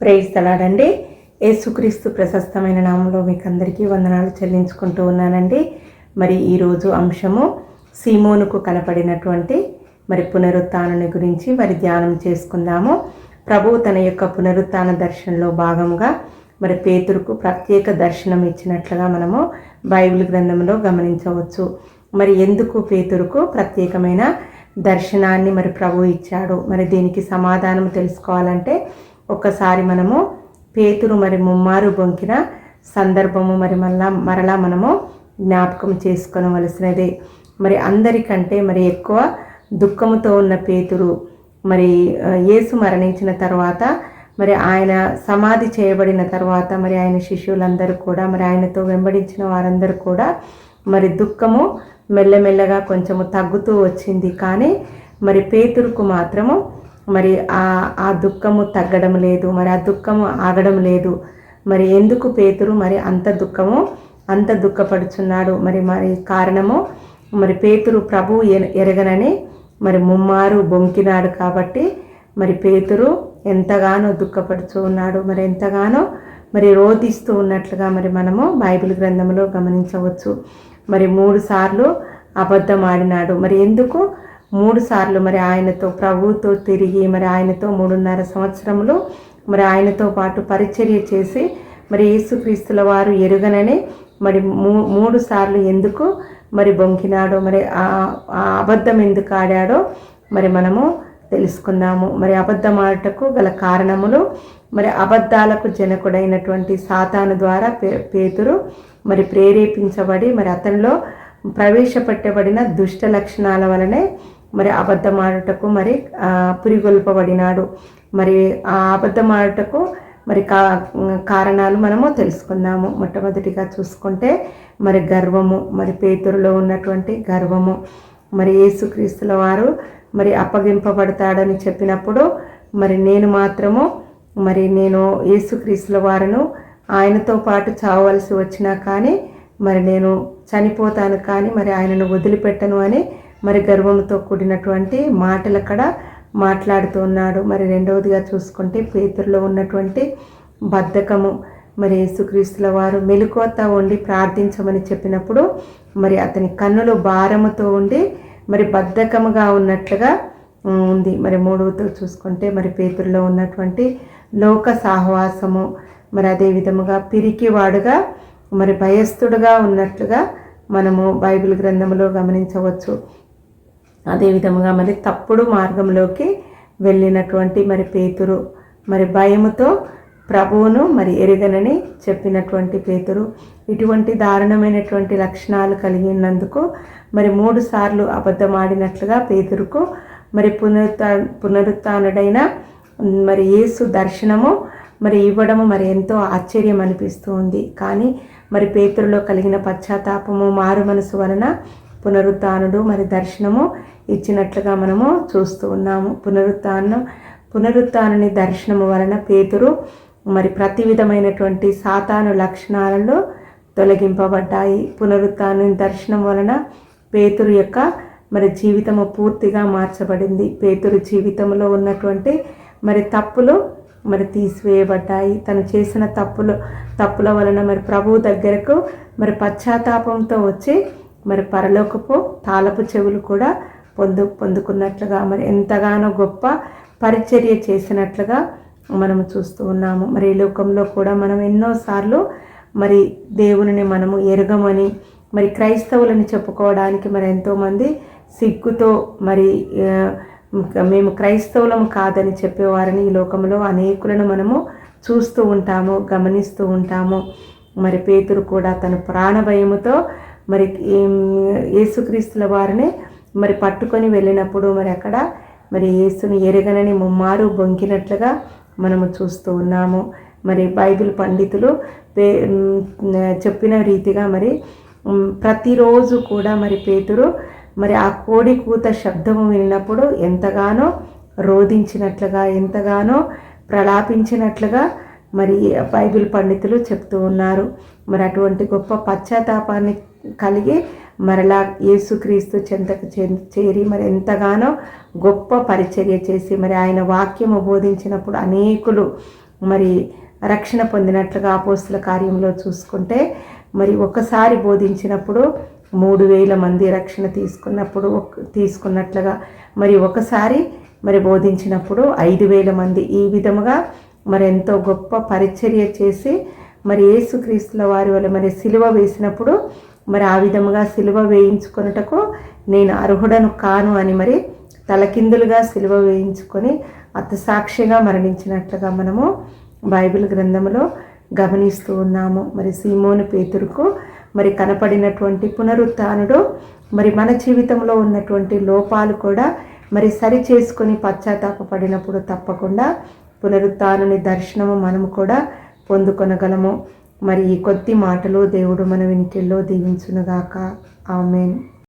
Praise తలాడండి. యేసుక్రీస్తు ప్రశస్తమైన నామంలో మీకు అందరికీ వందనాలు చెల్లించుకుంటూ ఉన్నానండి. మరి ఈరోజు అంశము సీమోనుకు కనపడినటువంటి మరి పునరుత్నాన్ని గురించి మరి ధ్యానం చేసుకుందాము. ప్రభువు తన యొక్క పునరుత్న దర్శనంలో భాగంగా మరి పేతురుకు ప్రత్యేక దర్శనం ఇచ్చినట్లుగా మనము బైబిల్ గ్రంథంలో గమనించవచ్చు. మరి ఎందుకు పేతురుకు ప్రత్యేకమైన దర్శనాన్ని మరి ప్రభు ఇచ్చాడు? మరి దీనికి సమాధానం తెలుసుకోవాలంటే ఒక్కసారి మనము పేతురు మరి ముమ్మారు బొంకిన సందర్భము మరి మళ్ళా మరలా మనము జ్ఞాపకం చేసుకొనవలసినదే. మరి అందరికంటే మరి ఎక్కువ దుఃఖముతో ఉన్న పేతురు మరి యేసు మరణించిన తర్వాత మరి ఆయన సమాధి చేయబడిన తర్వాత మరి ఆయన శిష్యులందరూ కూడా మరి ఆయనతో వెంబడించిన వారందరూ కూడా మరి దుఃఖము మెల్లమెల్లగా కొంచెము తగ్గుతూ వచ్చింది. కానీ మరి పేతురుకు మాత్రము మరి ఆ ఆ దుఃఖము తగ్గడం లేదు మరి ఆ దుఃఖము ఆగడం లేదు. మరి ఎందుకు పేతురు మరి అంత దుఃఖము అంత దుఃఖపడుచున్నాడు? మరి మరి కారణము మరి పేతురు ప్రభు ఎరగనని మరి ముమ్మారు బొంకినాడు కాబట్టి మరి పేతురు ఎంతగానో దుఃఖపడుచు ఉన్నాడు. మరి ఎంతగానో మరి రోధిస్తూ ఉన్నట్లుగా మరి మనము బైబిల్ గ్రంథంలో గమనించవచ్చు. మరి మూడు సార్లు అబద్ధం ఆడినాడు మరి ఎందుకు? మూడు సార్లు మరి ఆయనతో ప్రభువుతో తిరిగి మరి ఆయనతో మూడున్నర సంవత్సరములు మరి ఆయనతో పాటు పరిచర్య చేసి మరి యేసుక్రీస్తుల వారు ఎరుగననే మరి మూ మూడు సార్లు ఎందుకు మరి బొంకినాడో మరి ఆ ఆ అబద్ధం ఎందుకు ఆడాడో మరి మనము తెలుసుకుందాము. మరి అబద్ధం ఆడటకు గల కారణములు మరి అబద్ధాలకు జనకుడైనటువంటి సాతాను ద్వారా పే పేతురు మరి ప్రేరేపించబడి మరి అతనిలో ప్రవేశపెట్టబడిన దుష్ట లక్షణాల వలనే మరి అబద్ధం ఆడుటకు మరి పురిగొల్పబడినాడు. మరి ఆ అబద్ధం ఆడుటకు మరి కా కారణాలు మనము తెలుసుకుందాము. మొట్టమొదటిగా చూసుకుంటే మరి గర్వము మరి పేతురులో ఉన్నటువంటి గర్వము. మరి యేసుక్రీస్తుల వారు మరి అప్పగింపబడతాడని చెప్పినప్పుడు మరి నేను మాత్రము మరి నేను యేసుక్రీస్తుల వారును ఆయనతో పాటు చావవలసి వచ్చినా కానీ మరి నేను చనిపోతాను కానీ మరి ఆయనను వదిలిపెట్టను అని మరి గర్వంతో కూడినటువంటి మాటలు అక్కడ మాట్లాడుతూ ఉన్నాడు మరి రెండవదిగా చూసుకుంటే పేతుల్లో ఉన్నటువంటి బద్ధకము మరి యేసుక్రీస్తుల వారు మెలుకువత ఉండి ప్రార్థించమని చెప్పినప్పుడు మరి అతని కన్నులు భారముతో ఉండి మరి బద్ధకముగా ఉన్నట్లుగా ఉంది. మరి మూడవతో చూసుకుంటే మరి పేతుల్లో ఉన్నటువంటి లోక సాహవాసము మరి అదే విధముగా పిరికివాడుగా మరి భయస్థుడుగా ఉన్నట్లుగా మనము బైబిల్ గ్రంథంలో గమనించవచ్చు. అదేవిధముగా మరి తప్పుడు మార్గంలోకి వెళ్ళినటువంటి మరి పేతురు మరి భయముతో ప్రభువును మరి ఎరుగనని చెప్పినటువంటి పేతురు. ఇటువంటి దారుణమైనటువంటి లక్షణాలు కలిగి ఉన్నందుకు మరి మూడు సార్లు అబద్ధమాడినట్లుగా పేతురుకు మరి పునరుత్థా పునరుత్డైన మరి యేసు దర్శనము మరి ఇవ్వడము మరి ఎంతో ఆశ్చర్యం అనిపిస్తూ ఉంది. కానీ మరి పేతురులో కలిగిన పశ్చాత్తాపము మారు మనసు వలన పునరుత్నుడు మరి దర్శనము ఇచ్చినట్లుగా మనము చూస్తూ ఉన్నాము. పునరుత్నం పునరుత్నుని దర్శనము వలన పేతురు మరి ప్రతి విధమైనటువంటి సాతాను లక్షణాలలో తొలగింపబడ్డాయి. పునరుత్న దర్శనం వలన పేతురు యొక్క మరి జీవితము పూర్తిగా మార్చబడింది. పేతురు జీవితంలో ఉన్నటువంటి మరి తప్పులు మరి తీసివేయబడ్డాయి. తను చేసిన తప్పులు తప్పుల వలన మరి ప్రభువు దగ్గరకు మరి పశ్చాత్తాపంతో వచ్చి మరి పరలోకపు తాళపు చెవులు కూడా పొందు పొందుకున్నట్లుగా మరి ఎంతగానో గొప్ప పరిచర్య చేసినట్లుగా మనము చూస్తూ ఉన్నాము. మరి ఈ లోకంలో కూడా మనం ఎన్నోసార్లు మరి దేవుని మనము ఎరగమని మరి క్రైస్తవులని చెప్పుకోవడానికి మరి ఎంతోమంది సిగ్గుతో మరి మేము క్రైస్తవులం కాదని చెప్పేవారిని ఈ లోకంలో అనేకులను మనము చూస్తూ ఉంటాము గమనిస్తూ ఉంటాము. మరి పేతురు కూడా తన ప్రాణ భయముతో మరి ఏసుక్రీస్తుల యేసుక్రీస్తుల వారిని మరి పట్టుకొని వెళ్ళినప్పుడు మరి అక్కడ మరి యేసుని ఎరగనని ముమ్మారు బొంకినట్లుగా మనము చూస్తూ ఉన్నాము. మరి బైబిల్ పండితులు పే చెప్పిన రీతిగా మరి ప్రతిరోజు కూడా మరి పేతురు మరి ఆ కోడి కూత శబ్దము వినినప్పుడు ఎంతగానో రోధించినట్లుగా ఎంతగానో ప్రలాపించినట్లుగా మరి బైబిల్ పండితులు చెప్తూ ఉన్నారు. మరి అటువంటి గొప్ప పశ్చాత్తాపాన్ని కలిగి మరలా యేసుక్రీస్తు చెంతకు చేరి మరి ఎంతగానో గొప్ప పరిచర్య చేసి మరి ఆయన వాక్యము బోధించినప్పుడు అనేకులు మరి రక్షణ పొందినట్లుగా అపోస్తుల కార్యంలో చూసుకుంటే మరి ఒకసారి బోధించినప్పుడు మూడు వేల మంది రక్షణ తీసుకున్నప్పుడు తీసుకున్నట్లుగా మరి ఒకసారి మరి బోధించినప్పుడు ఐదు వేల మంది ఈ విధముగా మరి ఎంతో గొప్ప పరిచర్య చేసి మరి యేసుక్రీస్తుల వారి వల్ల మరి సిలువ వేసినప్పుడు మరి ఆ విధముగా సిలువ వేయించుకొనుటకు నేను అర్హుడను కాను అని మరి తలకిందులుగా సిలువ వేయించుకొని అతసాక్షిగా మరణించినట్లుగా మనము బైబిల్ గ్రంథంలో గమనిస్తూ ఉన్నాము. మరి సీమోను పేతురుకు మరి కనపడినటువంటి పునరుత్నుడు మరి మన జీవితంలో ఉన్నటువంటి లోపాలు కూడా మరి సరి చేసుకొని పశ్చాత్తాపడినప్పుడు తప్పకుండా పునరుత్నుని దర్శనము మనము కూడా పొందుకొనగలము. మరి ఈ కొద్ది మాటలు దేవుడు మన వినికిల్లో దీవించునుగాక. ఆమెన్.